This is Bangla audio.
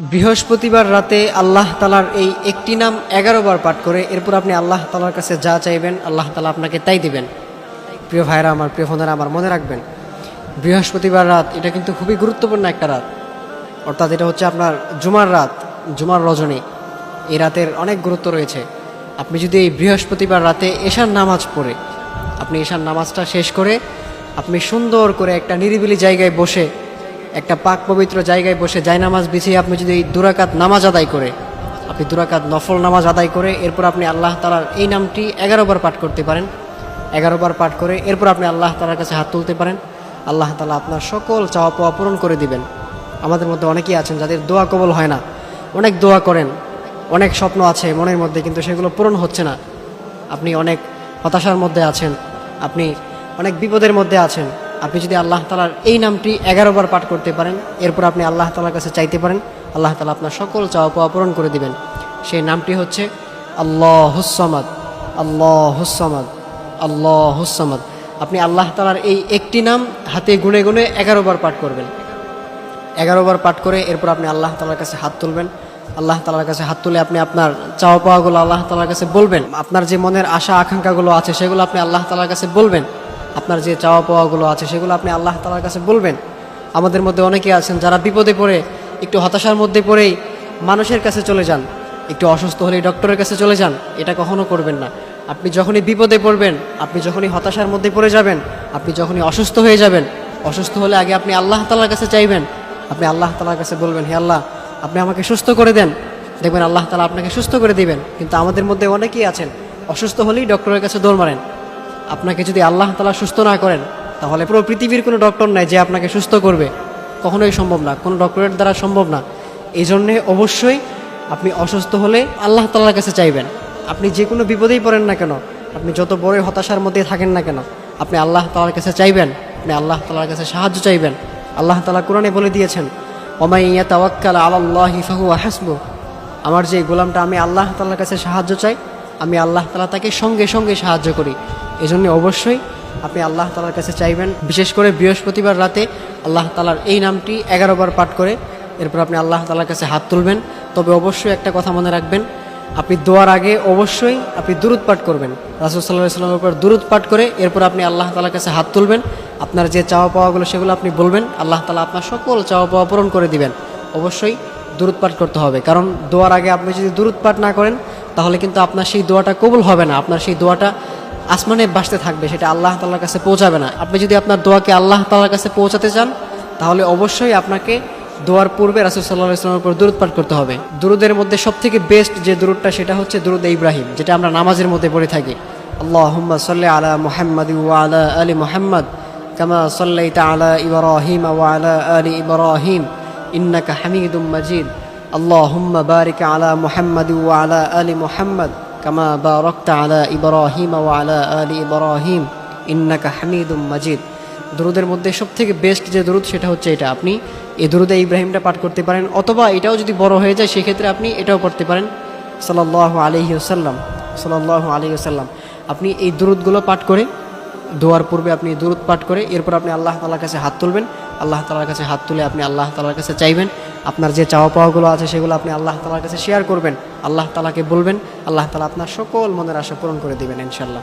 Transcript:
বৃহস্পতিবার রাতে আল্লাহ তালার এই একটি নাম এগারো বার পাঠ করে এরপর আপনি আল্লাহ তালার কাছে যা চাইবেন, আল্লাহ তালা আপনাকে তাই দিবেন। প্রিয় ভাইরা আমার, প্রিয় ফোনেরা আমার, মনে রাখবেন, বৃহস্পতিবার রাত এটা কিন্তু খুবই গুরুত্বপূর্ণ একটা রাত। অর্থাৎ এটা হচ্ছে আপনার জুমার রাত, জুমার রজনী। এই রাতের অনেক গুরুত্ব রয়েছে। আপনি যদি এই বৃহস্পতিবার রাতে এশার নামাজ পড়ে, আপনি এশার নামাজটা শেষ করে আপনি সুন্দর করে একটা নিরিবিলি জায়গায় বসে একটা পাক পবিত্র জায়গায় বসে জায়নামাজ বিছিয়ে আপনি যদি এই দুরাকাত নামাজ আদায় করে, আপনি দুরাকাত নফল নামাজ আদায় করে, এরপর আপনি আল্লাহ তালার এই নামটি এগারো বার পাঠ করতে পারেন। এগারো বার পাঠ করে, এরপর আপনি আল্লাহ তালার কাছে হাত তুলতে পারেন। আল্লাহ তালা আপনার সকল চাওয়া পাওয়া পূরণ করে দিবেন। আমাদের মধ্যে অনেকেই আছেন যাদের দোয়া কবল হয় না। অনেক দোয়া করেন, অনেক স্বপ্ন আছে মনের মধ্যে, কিন্তু সেগুলো পূরণ হচ্ছে না। আপনি অনেক হতাশার মধ্যে আছেন, আপনি অনেক বিপদের মধ্যে আছেন। আপনি যদি আল্লাহ তালার এই নামটি এগারো বার পাঠ করতে পারেন, এরপর আপনি আল্লাহ তালার কাছে চাইতে পারেন, আল্লাহ তালা আপনার সকল চাওয়া পাওয়া পূরণ করে দিবেন। সেই নামটি হচ্ছে আল্লাহ হুসামাদ আল্লাহ হুসামাদ আল্লাহ হুসামাদ আপনি আল্লাহ তালার এই একটি নাম হাতে গুনে গুনে এগারো বার পাঠ করবেন। এগারো বার পাঠ করে এরপর আপনি আল্লাহ তালার কাছে হাত তুলবেন। আল্লাহ তালার কাছে হাত তুলে আপনি আপনার চাওয়া পাওয়াগুলো আল্লাহ তালার কাছে বলবেন। আপনার যে মনের আশা আকাঙ্ক্ষাগুলো আছে, সেগুলো আপনি আল্লাহ তালার কাছে বলবেন। আপনার যে চাওয়া পাওয়াগুলো আছে, সেগুলো আপনি আল্লাহ তালার কাছে বলবেন। আমাদের মধ্যে অনেকে আছেন যারা বিপদে পড়ে, একটু হতাশার মধ্যে পড়েই মানুষের কাছে চলে যান। একটু অসুস্থ হলেই ডক্টরের কাছে চলে যান, এটা কখনো করবেন না। আপনি যখনই বিপদে পড়বেন, আপনি যখনই হতাশার মধ্যে পড়ে যাবেন, আপনি যখনই অসুস্থ হয়ে যাবেন, অসুস্থ হলে আগে আপনি আল্লাহ তালার কাছে চাইবেন। আপনি আল্লাহ তালার কাছে বলবেন, হে আল্লাহ, আপনি আমাকে সুস্থ করে দেন। দেখবেন আল্লাহ তালা আপনাকে সুস্থ করে দিবেন। কিন্তু আমাদের মধ্যে অনেকেই আছেন, অসুস্থ হলেই ডক্টরের কাছে দৌড় মারেন। আপনাকে যদি আল্লাহ তালা সুস্থ না করেন, তাহলে পুরো পৃথিবীর কোনো ডক্টর নাই যে আপনাকে সুস্থ করবে। কখনোই সম্ভব না। কোনো ডক্টরের দ্বারা সম্ভব না। এই জন্যে অবশ্যই আপনি অসুস্থ হলে আল্লাহ তাল্লার কাছে চাইবেন। আপনি যে কোনো বিপদেই পড়েন না কেন, আপনি যত বড় হতাশার মধ্যে থাকেন না কেন, আপনি আল্লাহ তালার কাছে চাইবেন, আপনি আল্লাহ তালার কাছে সাহায্য চাইবেন। আল্লাহ তালা কোরআনে বলে দিয়েছেন ওমাইয়া তাওয়াক্কাল আল্লাহ ফাহু হাসবু আমার যে গোলামটা আমি আল্লাহ তালার কাছে সাহায্য চাই আমি আল্লাহ তালা তাকে সঙ্গে সঙ্গে সাহায্য করি। এই জন্য অবশ্যই আপনি আল্লাহ তালার কাছে চাইবেন, বিশেষ করে বৃহস্পতিবার রাতে আল্লাহ তালার এই নামটি এগারো বার পাঠ করে এরপর আপনি আল্লাহ তালার কাছে হাত তুলবেন। তবে অবশ্যই একটা কথা মনে রাখবেন, আপনি দোয়ার আগে অবশ্যই আপনি দূরত পাঠ করবেন। রাসুল সাল্লাহ সাল্লামের উপর দূরত পাঠ করে এরপর আপনি আল্লাহ তালার কাছে হাত তুলবেন। আপনার যে চাওয়া পাওয়াগুলো সেগুলো আপনি বলবেন, আল্লাহ তালা আপনার সকল চাওয়া পাওয়া পূরণ করে দিবেন। অবশ্যই দূরত পাঠ করতে হবে, কারণ দোয়ার আগে আপনি যদি দূরত পাঠ না করেন তাহলে কিন্তু আপনার সেই দোয়াটা কবুল হবে না। আপনার সেই দোয়াটা আসমানে বাসতে থাকবে, সেটা আল্লাহ তালার কাছে পৌঁছাবে না। আপনি যদি আপনার দোয়াকে আল্লাহ তালার কাছে পৌঁছাতে চান, তাহলে অবশ্যই আপনাকে দোয়ার পূর্বে রাসুল সাল্লাহ ইসলামের উপর দূরত পাঠ করতে হবে। দুরুদের মধ্যে সব থেকে বেস্ট যে দূরটা সেটা হচ্ছে দুরুদ ইব্রাহিম, যেটা আমরা নামাজের মধ্যে পড়ে থাকি। আল্লাহ সাল্লি আলা মোহাম্মদ আলা আলী মোহাম্মদ, কামা সাল্লাইত আলা ইব্রাহিম আলা আলী ইব্রাহিম, ইন্নাকা হামিদুম মজিদ। اللهم بارك على محمد وعلى آل محمد كما باركت على إبراهيم وعلى آل إبراهيم إنك حميد مجيد দুরুদের মধ্যে সব থেকে বেস্ট যে দুরুদ সেটা হচ্ছে এটা আপনি এই দুরুদে ইব্রাহিমটা পাঠ করতে পারেন অথবা এটাও যদি বড় হয়ে যায় সেক্ষেত্রে আপনি এটাও পড়তে পারেন সাল্লাহ আলহি আসাল্লাম সাল্লাহ আলহি আসাল্লাম আপনি এই দুরুদগুলো পাঠ করে দোয়ার পূর্বে আপনি দুরুদ পাঠ করে এরপর আপনি আল্লাহ তালার কাছে হাত তুলবেন আল্লাহ তালার কাছে হাত তুলে আপনি আল্লাহ তালার কাছে চাইবেন। আপনার যে চাওয়া পাওয়াগুলো আছে সেগুলো আপনি আল্লাহ তালার কাছে শেয়ার করবেন। আল্লাহ তালাকে বলবেন, আল্লাহ তালা আপনার সকল মনের আশা পূরণ করে দেবেন ইনশাল্লাহ